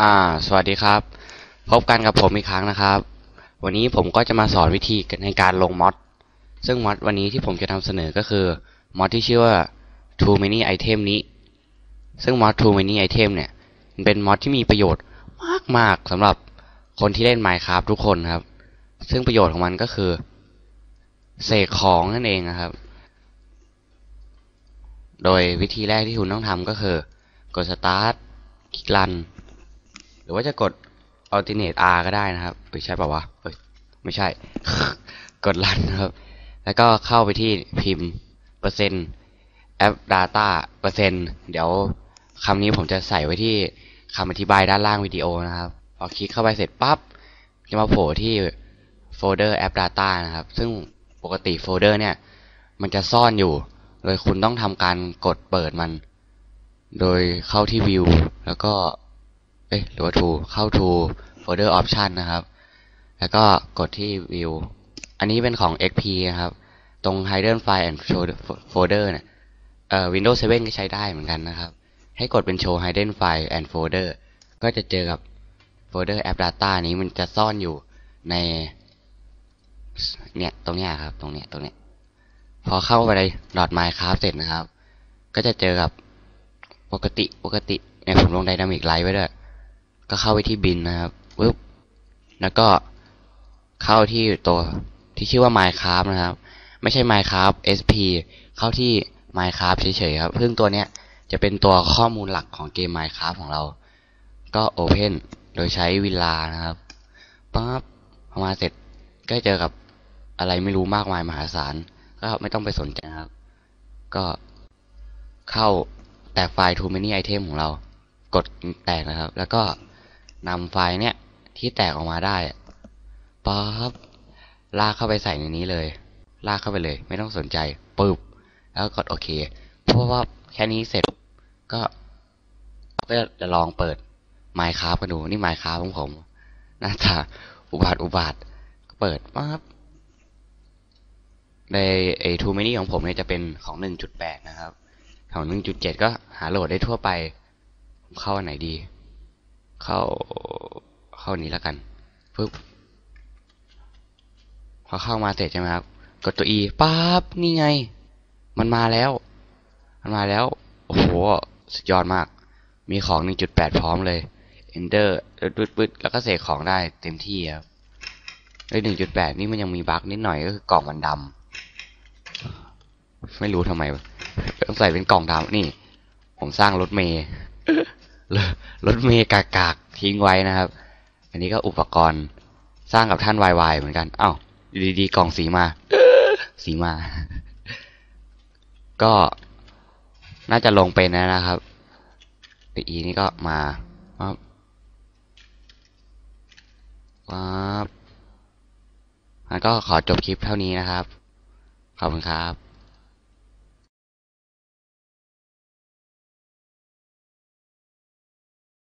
อ่า สวัสดีครับ พบกันกับผมอีกครั้งนะครับ วันนี้ผมก็จะมาสอนวิธีในการลงมอดซึ่งมอดวันนี้ที่ผมจะนำเสนอก็คือมอดที่ชื่อว่า too many item นี้ ซึ่งมอด too many item เนี่ยมันเป็นมอดที่มีประโยชน์มากๆสำหรับคนที่เล่น Minecraft ทุกคนครับ ซึ่งประโยชน์ของมันก็คือ เสกของนั่นเองนะครับ โดยวิธีแรกที่คุณต้องทำก็คือ กด start คลิก run หรือว่าจะกด alternate R ก็ได้นะครับหรือใช่ป่าวะเอ้ยไม่ใช่ กด run นะครับ แล้วก็เข้าไปที่พิมพ์เปอร์เซ็นต์ app data เปอร์เซ็นต์เดี๋ยวคำนี้ผมจะใส่ไว้ที่คำอธิบายด้านล่างวิดีโอนะครับพอคลิกเข้าไปเสร็จปั๊บจะมาโผล่ที่โฟลเดอร์ app data นะครับ ซึ่งปกติโฟลเดอร์เนี่ยมันจะซ่อนอยู่ โดยคุณต้องทำการกดเปิดมัน โดยเข้าที่ view แล้วก็ อ๊ะหรือว่า to เข้า to folder option นะครับ แล้วก็กดที่ view อันนี้เป็นของ xp นะครับ ตรง hidden file and show folder เนี่ยเอ่อ Windows 7 ก็ใช้ได้เหมือนกันนะครับ ให้กดเป็น show hidden file and folder ก็จะเจอกับโฟลเดอร์ app data นี้มันจะซ่อนอยู่ในเนี่ยตรงเนี้ยครับ ตรงเนี้ยตรงเนี้ยพอเข้าไปใน .minecraft เสร็จนะครับ ก็จะเจอกับปกติปกติเนี่ยผมลง Dynamic Light ไว้ด้วย ก็เข้าไปที่บินนะครับปึ๊บแล้วก็เข้าที่ตัวที่ชื่อว่า Minecraft นะครับ ไม่ใช่ Minecraft SP เข้าที่ Minecraft เฉยๆครับ ซึ่งตัวเนี้ยจะเป็นตัวข้อมูลหลักของเกม Minecraft ของเรา ก็ Open โดยใช้วิลานะครับปั๊บพอมาเสร็จก็เจอกับอะไรไม่รู้มากมายมหาศาล ก็ไม่ต้องไปสนใจนครับ ก็เข้าแตกไฟล์ too many item ของเรา กดแตกนะครับ แล้วก็ นำไฟล์เนี้ยที่แตกออกมาได้ปั๊บลากเข้าไปใส่ในนี้เลย ลากเข้าไปเลย ไม่ต้องสนใจปึ๊บแล้วกดโอเค เพราะว่าแค่นี้เสร็จก็ก็จะลองเปิด Minecraft กันดูนี่ Minecraft ของผมหน้าตาอุบาทอุบาทเปิดปั๊บในไอ้ Too Many ของผมเนี่ยจะเป็นของ 1.8 นะครับ ของ 1.7 ก็หาโหลดได้ทั่วไป เข้าอันไหนดี เข้าเข้านี้แล้วกันปึ๊บพอเข้ามาเสร็จใช่ไหมครับ กดตัว E ปั๊บนี่ไง มันมาแล้ว มันมาแล้ว โอ้โห สุดยอดมาก มีของ 1.8 พร้อมเลย Ender ปึ๊ดปึ๊ดแล้วก็เสกของได้เต็มที่ครับไอ้1.8นี่มันยังมีบั๊กนิดหน่อยก็คือกล่องมันดำไม่รู้ทำไมต้องใส่เป็นกล่องดำนี่ ผมสร้างรถเมย์ รถเมย์กากากๆทิ้งไว้นะครับ อันนี้ก็อุปกรณ์สร้างกับท่านวายวายเหมือนกันอ้าวดีๆกล่องสีมา สีมา ก็น่าจะลงเป็นแล้วนะครับปีอีนี่ก็มาปั๊บปั๊บแล้วก็ขอจบคลิปเท่านี้นะครับ ขอบคุณครับ